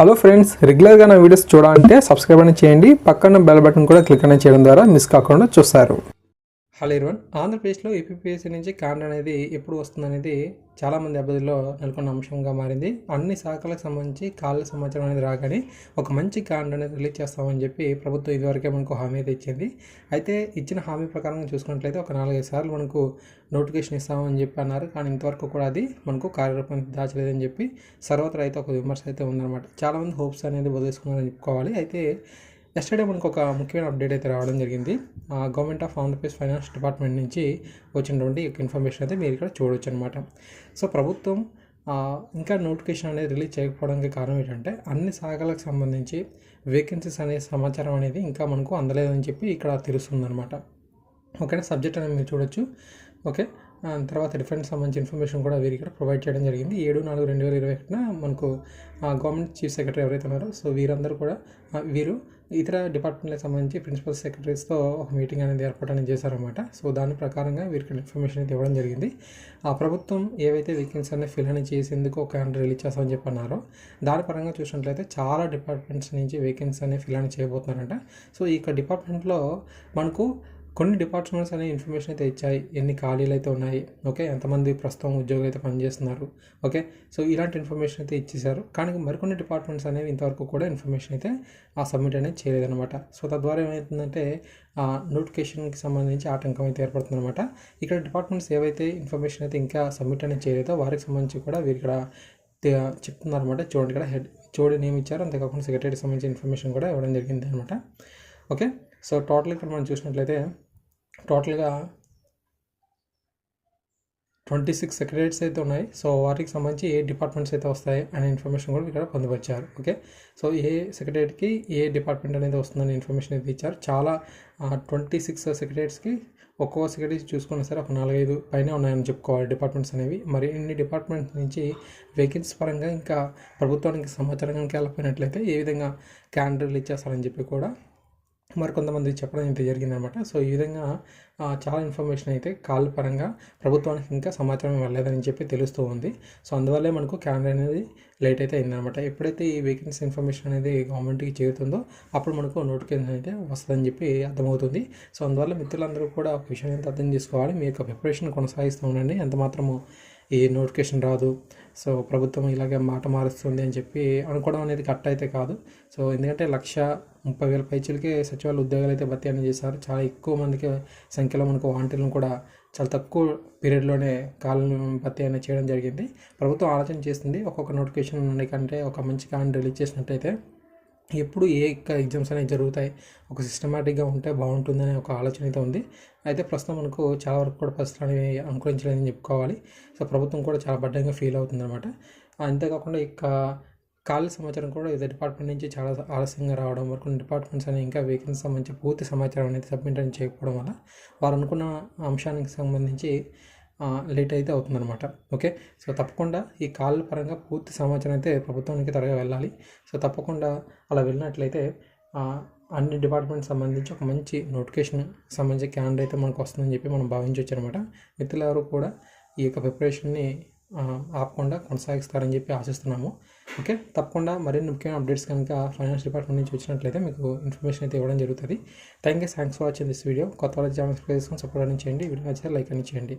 Hello friends రెగ్యులర్గా నా videos చూడాలంటే సబ్స్క్రైబ్ అని చేయండి. పక్కన బెల్ బటన్ కూడా క్లిక్ అనేది చేయడం ద్వారా మిస్ కాకుండా చూస్తారు. హలో ఇర్వన్ ఆంధ్రప్రదేశ్లో ఏపీపీఎస్సీ నుంచి కాండ్ అనేది ఎప్పుడు వస్తుందనేది చాలామంది అభ్యర్థుల్లో నెలకొన్న అంశంగా మారింది. అన్ని శాఖలకు సంబంధించి కాళ్ళ సమాచారం అనేది రాగానే ఒక మంచి కాండ్ అనేది రిలీజ్ చేస్తామని చెప్పి ప్రభుత్వం ఇదివరకే మనకు హామీ అయితే ఇచ్చింది. అయితే ఇచ్చిన హామీ ప్రకారం చూసుకున్నట్లయితే ఒక నాలుగైదు సార్లు మనకు నోటిఫికేషన్ ఇస్తామని చెప్పి అన్నారు. కానీ ఇంతవరకు కూడా అది మనకు కార్యరూపం దాచలేదని చెప్పి సర్వత్రా అయితే ఒక విమర్శ అయితే ఉందన్నమాట. చాలామంది హోప్స్ అనేది వదిలేసుకున్నారని చెప్పుకోవాలి. అయితే ఎస్టర్డే మనకు ఒక ముఖ్యమైన అప్డేట్ అయితే రావడం జరిగింది. Government of Andhra Pradesh finance department నుంచి వచ్చినటువంటి ఇన్ఫర్మేషన్ అయితే మీరు ఇక్కడ చూడొచ్చు అనమాట సో ప్రభుత్వం ఇంకా నోటిఫికేషన్ అనేది రిలీజ్ చేయకపోవడానికి కారణం ఏంటంటే అన్ని శాఖలకు సంబంధించి వేకెన్సీస్ అనే సమాచారం అనేది ఇంకా మనకు అందలేదని చెప్పి ఇక్కడ తెలుస్తుందన్నమాట. ఓకేనా సబ్జెక్ట్ అనేది మీరు చూడొచ్చు. ఓకే తర్వాత డిఫరెంట్ సంబంధించి ఇన్ఫర్మేషన్ కూడా వీరు ఇక్కడ ప్రొవైడ్ చేయడం జరిగింది. ఏడు నాలుగు రెండు వేల ఇరవై ఒకటిన మనకు గవర్నమెంట్ చీఫ్ సెక్రటరీ ఎవరైతే ఉన్నారో సో వీరందరూ కూడా వీరు ఇతర డిపార్ట్మెంట్లకు సంబంధించి ప్రిన్సిపల్ సెక్రటరీస్తో ఒక మీటింగ్ అనేది ఏర్పాటు అనేది చేశారనమాట సో దాని ప్రకారంగా వీరికి ఇన్ఫర్మేషన్ అయితే ఇవ్వడం జరిగింది. ఆ ప్రభుత్వం ఏవైతే వేకెన్సీ అనేది ఫిల్ అని చేసేందుకు ఒక హ్యాండ్ రిలీజ్ చేస్తామని చెప్పి అన్నారో దాని పరంగా చూసినట్లయితే చాలా డిపార్ట్మెంట్స్ నుంచి వేకెన్సీ అనేది ఫిల్ అని చేయబోతున్నారంట. సో ఈ యొక్క డిపార్ట్మెంట్లో మనకు కొన్ని డిపార్ట్మెంట్స్ అనే ఇన్ఫర్మేషన్ అయితే ఇచ్చాయి. ఎన్ని ఖాళీలు అయితే ఉన్నాయి. ఓకే ఎంతమంది ప్రస్తుతం ఉద్యోగులు అయితే పనిచేస్తున్నారు. ఓకే సో ఇలాంటి ఇన్ఫర్మేషన్ అయితే ఇచ్చేశారు. కానీ మరికొన్ని డిపార్ట్మెంట్స్ అనేవి ఇంతవరకు కూడా ఇన్ఫర్మేషన్ అయితే ఆ సబ్మిట్ అనేది చేయలేదన్నమాట. సో తద్వారా ఏమవుతుందంటే ఆ నోటిఫికేషన్కి సంబంధించి ఆటంకం అయితే ఏర్పడుతుందన్నమాట. ఇక్కడ డిపార్ట్మెంట్స్ ఏవైతే ఇన్ఫర్మేషన్ అయితే ఇంకా సబ్మిట్ అనేది చేయలేదో వారికి సంబంధించి కూడా వీరు ఇక్కడ చెప్తున్నారన్నమాట. చూడండి ఇక్కడ హెడ్ చూడని నేమ్ ఇచ్చారు. అంతేకాకుండా సెక్రటరీకి సంబంధించిన ఇన్ఫర్మేషన్ కూడా ఇవ్వడం జరిగింది అనమాట ఓకే సో టోటల్ ఇక్కడ మనం చూసినట్లయితే టోటల్గా ట్వంటీ సిక్స్ సెక్రటరీస్ అయితే ఉన్నాయి. సో వాటికి సంబంధించి ఏ డిపార్ట్మెంట్స్ అయితే వస్తాయి అనే ఇన్ఫర్మేషన్ కూడా ఇక్కడ పొందుపరిచారు. ఓకే? సో ఏ సెక్రటరీకి ఏ డిపార్ట్మెంట్ అనేది వస్తుందనే ఇన్ఫర్మేషన్ అయితే ఇచ్చారు. చాలా ట్వంటీ సిక్స్ సెక్రటరీస్కి ఒక్కో సెక్రటరీ చూసుకున్నా సరే ఒక నాలుగైదు పైన ఉన్నాయని చెప్పుకోవాలి డిపార్ట్మెంట్స్ అనేవి. మరి ఇన్ని డిపార్ట్మెంట్స్ నుంచి వేకెన్సీ పరంగా ఇంకా ప్రభుత్వానికి సమాచారం కనుక వెళ్ళిపోయినట్లయితే ఏ విధంగా క్యాలెండర్లు ఇచ్చేస్తారని చెప్పి కూడా మరి కొంతమంది చెప్పడం అయితే జరిగిందనమాట. సో ఈ విధంగా చాలా ఇన్ఫర్మేషన్ అయితే కాల్ పరంగా ప్రభుత్వానికి ఇంకా సమాచారం వెళ్ళలేదని చెప్పి తెలుస్తూ ఉంది. సో అందువల్లే మనకు క్యాలెండర్ అనేది లేట్ అయితే అయిందనమాట. ఎప్పుడైతే ఈ వేకెన్సీ ఇన్ఫర్మేషన్ అనేది గవర్నమెంట్కి చేరుతుందో అప్పుడు మనకు నోటిఫికేషన్ అయితే వస్తుందని చెప్పి అర్థమవుతుంది. సో అందువల్ల మిత్రులందరూ కూడా ఒక విషయం అయితే అర్థం చేసుకోవాలి. మీ యొక్క ప్రిపరేషన్ కొనసాగిస్తూ ఉండండి. ఎంత మాత్రము ఏ నోటిఫికేషన్ రాదు. సో ప్రభుత్వం ఇలాగే మాట మారుస్తుంది అని చెప్పి అనుకోవడం అనేది కరెక్ట్ అయితే కాదు. సో ఎందుకంటే లక్ష ముప్పై వేల పైచలకే సచివాలయ ఉద్యోగాలు అయితే భర్తీ అనేది చేశారు. చాలా ఎక్కువ మందికి సంఖ్యలో మనకు వాంటీలను కూడా చాలా తక్కువ పీరియడ్లోనే కాలం భర్తీ అనేది చేయడం జరిగింది. ప్రభుత్వం ఆలోచన చేస్తుంది ఒక్కొక్క నోటిఫికేషన్ కంటే ఒక మంచి కాలం రిలీజ్ చేసినట్టయితే ఎప్పుడు ఏ ఎగ్జామ్స్ అనేవి జరుగుతాయి ఒక సిస్టమేటిక్గా ఉంటే బాగుంటుందనే ఒక ఆలోచన అయితే ఉంది. అయితే ప్రస్తుతం మనకు చాలా వరకు కూడా పరిస్థితులు అనేవి అనుకూలించలేదని చెప్పుకోవాలి. సో ప్రభుత్వం కూడా చాలా బడ్డంగా ఫీల్ అవుతుంది అనమాట అంతేకాకుండా ఇక ఖాళీ సమాచారం కూడా ఇదే డిపార్ట్మెంట్ నుంచి చాలా ఆలస్యంగా రావడం వరకు డిపార్ట్మెంట్స్ అనేవి ఇంకా వేకెన్సీ సంబంధించి పూర్తి సమాచారం అనేది సబ్మిట్ అని చేయకపోవడం వల్ల వారు అనుకున్న అంశానికి సంబంధించి లేట్ అయితే అవుతుందన్నమాట. ఓకే సో తప్పకుండా ఈ కాళ్ళ పరంగా పూర్తి సమాచారం అయితే ప్రభుత్వానికి త్వరగా వెళ్ళాలి. సో తప్పకుండా అలా వెళ్ళినట్లయితే అన్ని డిపార్ట్మెంట్ సంబంధించి ఒక మంచి నోటిఫికేషన్ సంబంధించి క్యాలెండర్ అయితే మనకు వస్తుందని చెప్పి మనం భావించవచ్చు అనమాట మిత్రులు ఎవరు కూడా ఈ యొక్క ప్రిపరేషన్ని ఆపకుండా కొనసాగిస్తారని చెప్పి ఆశిస్తున్నాము. ఓకే? తప్పకుండా మరిన్ని ముఖ్యమైన అప్డేట్స్ కనుక ఫైనాన్స్ డిపార్ట్మెంట్ నుంచి వచ్చినట్లయితే మీకు ఇన్ఫర్మేషన్ అయితే ఇవ్వడం జరుగుతుంది. Thank you thanks for watching this video. కొత్త వాళ్ళ ఛానల్ చేసుకొని సపోర్ట్ అని చేయండి. వీడియో నచ్చితే లైక్ అని చేయండి.